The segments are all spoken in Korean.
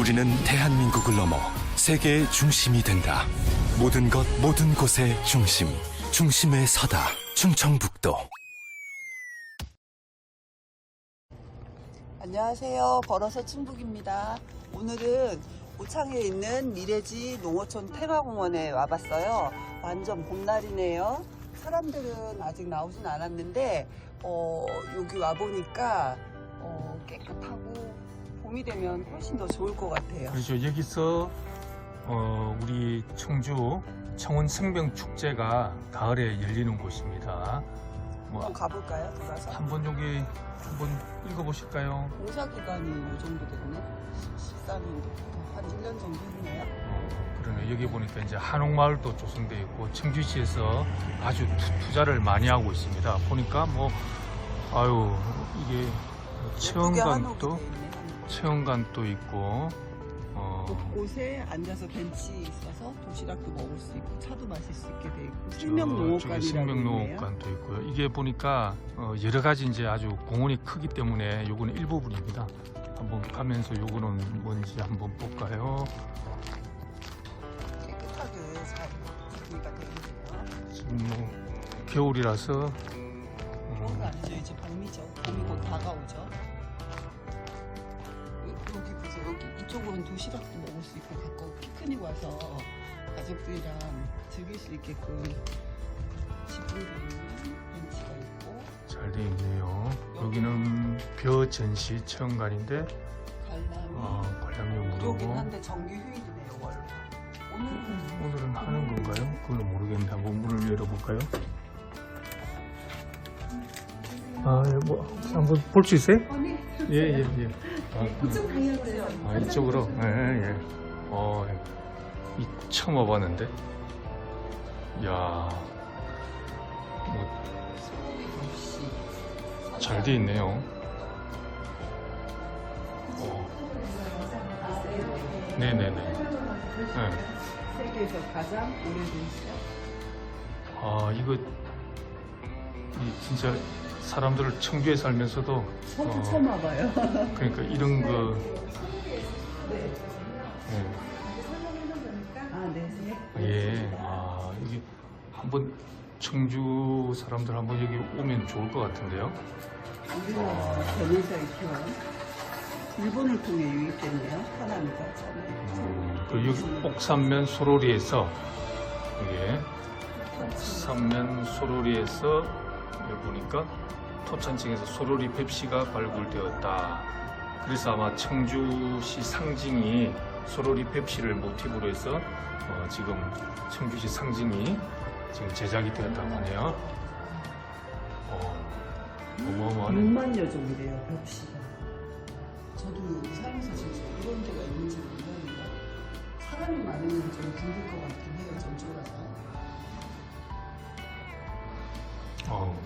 우리는 대한민국을 넘어 세계의 중심이 된다. 모든 것 모든 곳의 중심. 중심에 서다. 충청북도. 안녕하세요. 걸어서 충북입니다. 오늘은 오창에 있는 미래지 농어촌 테마공원에 와봤어요. 완전 봄날이네요. 사람들은 아직 나오진 않았는데 어, 여기 와보니까 어, 깨끗하고 봄이 되면 훨씬 더 좋을 것 같아요. 그렇죠. 여기서 어, 우리 청주 청원 생명 축제가 가을에 열리는 곳입니다. 한번 뭐 가볼까요? 들어가서? 한번 여기 한번 읽어보실까요? 공사 기간이 이 정도 됐네. 14년도부터 한 1년 정도 했네요. 어, 그러네. 여기 보니까 이제 한옥마을도 조성되어 있고 청주시에서 아주 투, 투자를 많이 하고 있습니다. 보니까 뭐 아유 이게 뭐 예쁘게 체험관도 한옥이 돼 있네, 한옥. 체험관도 있고 어, 곳곳에 앉아서 벤치 있어서 도시락도 먹을 수 있고 차도 마실 수 있게 돼 있고 생명농업관이라고. 생명농업관도 있고요. 이게 보니까 어, 여러 가지 이제 아주 공원이 크기 때문에 요거는 일부분입니다. 한번 가면서 요거는 뭔지 한번 볼까요? 깨끗하게 잘 정리가 돼 있네요. 지금 뭐 겨울이라서 그런 거 어, 아니죠? 이제 봄이죠. 봄이 곧 다가오죠. 여- 여기 보세요. 여기 이쪽으로는 도시락도 먹을 수 있고 가까워 피크닉 와서 가족들이랑 즐길 수 있게끔 지붕도 있는 벤치가 있고 잘 돼 있네요. 여기는 벼 전시 체험관인데 관람이 어, 관람료 무료긴 무료고 한데 정기 휴일이네요 월로. 오늘은 오늘은 하는 건가요? 그건 모르겠는데 한번 문을 열어볼까요? 아, 예, 뭐 한번 볼 수 있어요? 예, 예, 예. 아, 아, 이쪽으로? 예, 예. 어, 예. 이 처음 와봤는데. 이야, 뭐, 잘 돼 있네요. 어. 네네네. 네. 세계에서 가장 오래된 시장. 아, 이거, 이 진짜 사람들을 청주에 살면서도, 저도 어, 처음 와봐요. 그러니까 이런 거, 아, 네. 예, 예, 아, 여기 한번 청주 사람들 한번 여기 오면 좋을 것 같은데요. 우리나라 변호사의 기원. 일본을 통해 유입됐네요. 처음에. 음, 그 여기 옥산면 소로리에서 이게 옥산면 소로리에서 보니까 토천층에서 소로리 펩시가 발굴되었다. 그래서 아마 청주시 상징이 소로리 펩시를 모티브로 해서 어, 지금 청주시 상징이 지금 제작이 되었다고 하네요. 어, 어마어마하네. 6만 여 종이래요, 벽시가. 저도 살면서 진짜 이런 데가 있는지 몰랐는데 사람이 많으면 좀 힘들 것 같긴 해요, 좀 쫄아서. 어,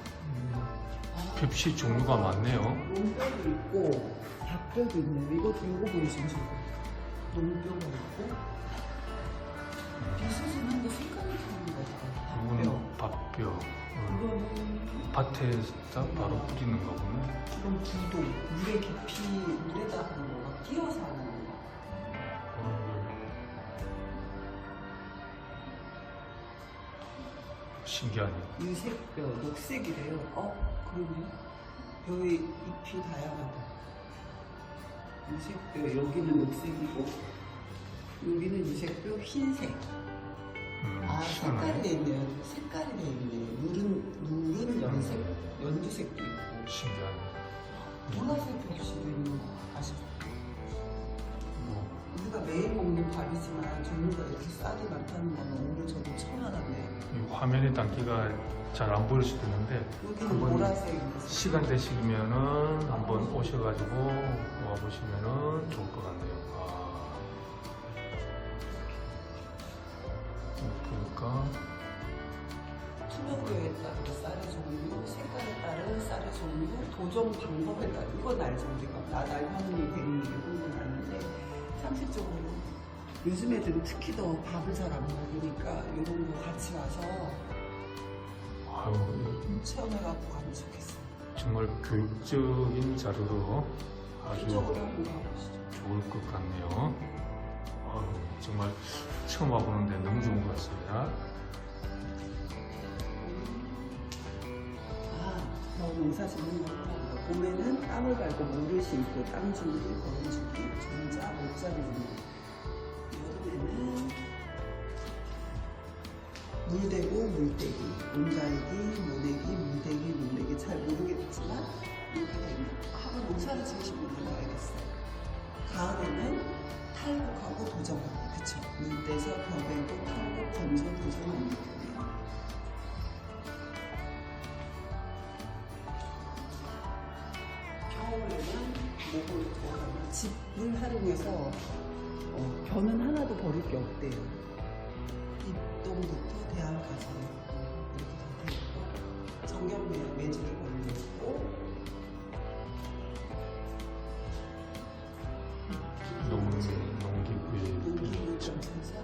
펩시 종류가 많네요. 논뼈도 있고 닭뼈도 있네요. 이것도 이거 보이시면 좋을 것 같아요. 논뼈가 있고 비스듬한데 색깔이 다른 것 같아요. 이거는 밥뼈. 어, 이거는 밭에다 바로 뿌리는 거구나. 이건 부도 물의 깊이 물에다 하는 거가 끼워서 하는 신기하네. 유색뼈 녹색이래요. 어 그러네. 뼈의 잎이 다양하다. 유색뼈 여기는 녹색이고 여기는 유색뼈 흰색. 음, 아 색깔이 희한하네. 돼 있네요. 색깔이 돼 있네. 물은 물은 연색, 연두색도 있고 신기하네. 보라색 벽시도 있는 거 아시죠? 매일 먹는 밥이지만 종류가 이렇게 쌀이 많다는 거는 오늘 저도 처음 알았네요. 이 화면에 담기가 잘 안 보일 수도 있는데 여기는 한번 보라색. 시간 되시면은 한번 오셔가지고 와 보시면은 좋을 것 같네요. 아. 보니까 투명도에 따른 쌀의 종류, 색깔에 따른 쌀의 종류, 도정 방법에 따른 이건 알죠 우리가 나날 백미 이런 건 아는데 상식적으로 요즘 애들은 특히 더 밥을 잘 안 먹으니까 이런 거 같이 와서 아유 체험해갖고 가면 좋겠어요. 정말 교육적인 자료로 아주 이쪽으로 한번 가보시죠. 좋을 것 같네요. 아유, 정말 처음 와보는데 너무 좋은 것 같습니다. 아, 더 농사 짓는 거구나. 봄에는 땀을 갈고 물을 심고 땀 주기, 거름 주기, 종 주는 여름에는 물대고 물대기, 온자이기, 모내기, 물대기, 물내기 잘 모르겠지만 이렇게 되는 하고 농사를 지으신 분들은 알겠어요. 가을에는 탈곡하고 도정하기, 그쵸? 물 떼서 벼베고 탈곡, 건조, 거예요. 겨울에는 목을 들어가면 집을 활용해서 어, 변은 하나도 버릴 게 없대요. 입동부터 대안까지 이렇게 다 되고 정경매 매주를 걸려 있고 농, 농기구이 농기물 점에서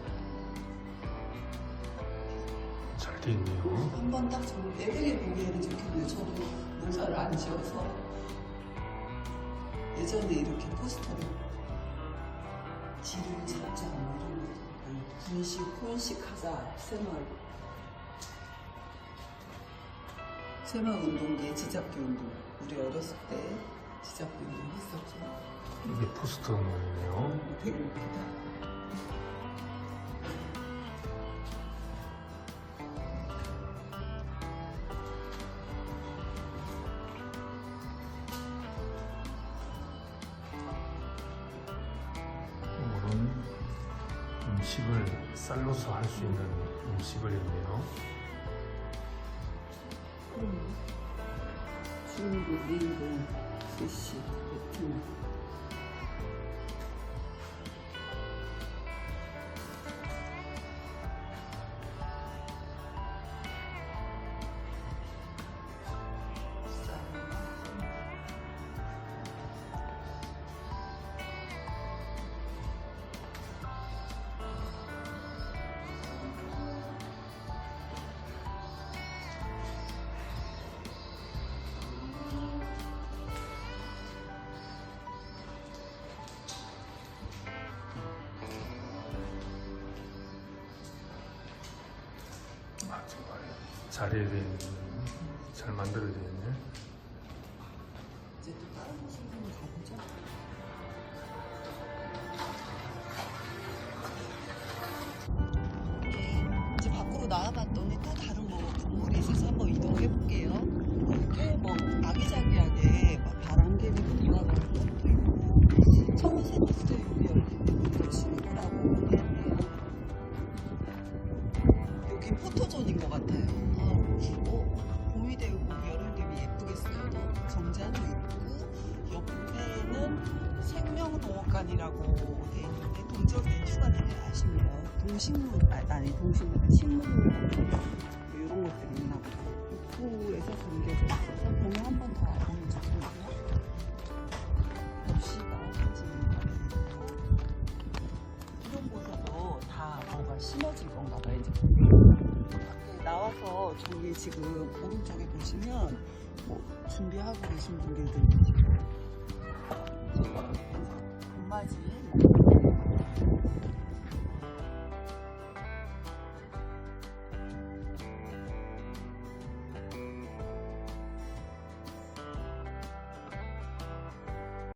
잘돼 있네요. 한 번 딱 정말 애들이 보기에는 좋겠네요. 저도 농사를 안 지어서 예전에 이렇게 포스터를 찾자 뭐 이런 거 아니, 분식 혼식 하자 새마을 새마을 운동기에 지잡기 운동 우리 어렸을 때 지잡기 운동 했었죠. 이게 포스터네요. 되게 웃기다. 음식을 쌀로서 할 수 있는 음식을 했네요. 중국, 일본, 스시, 베트남. 잘해야 되는, 잘 만들어야 되네. 이제 또 다른 한번 가보죠. 생명동업관이라고 돼 있는데 동쪽에 휴가들이 아쉽네요. 동식물 아니, 아니 동식물 식물원 이런 것들이 있나 보다. 입구에서 잠겨져 있어서 봄에 한번더 와보면 좋겠네요. 펴지는 거예요. 이런 곳에서 다 뭐가 심어질 건가 봐요. 이제 밖에 나와서 저기 지금 오른쪽에 보시면 뭐 준비하고 계신 분들도 뭐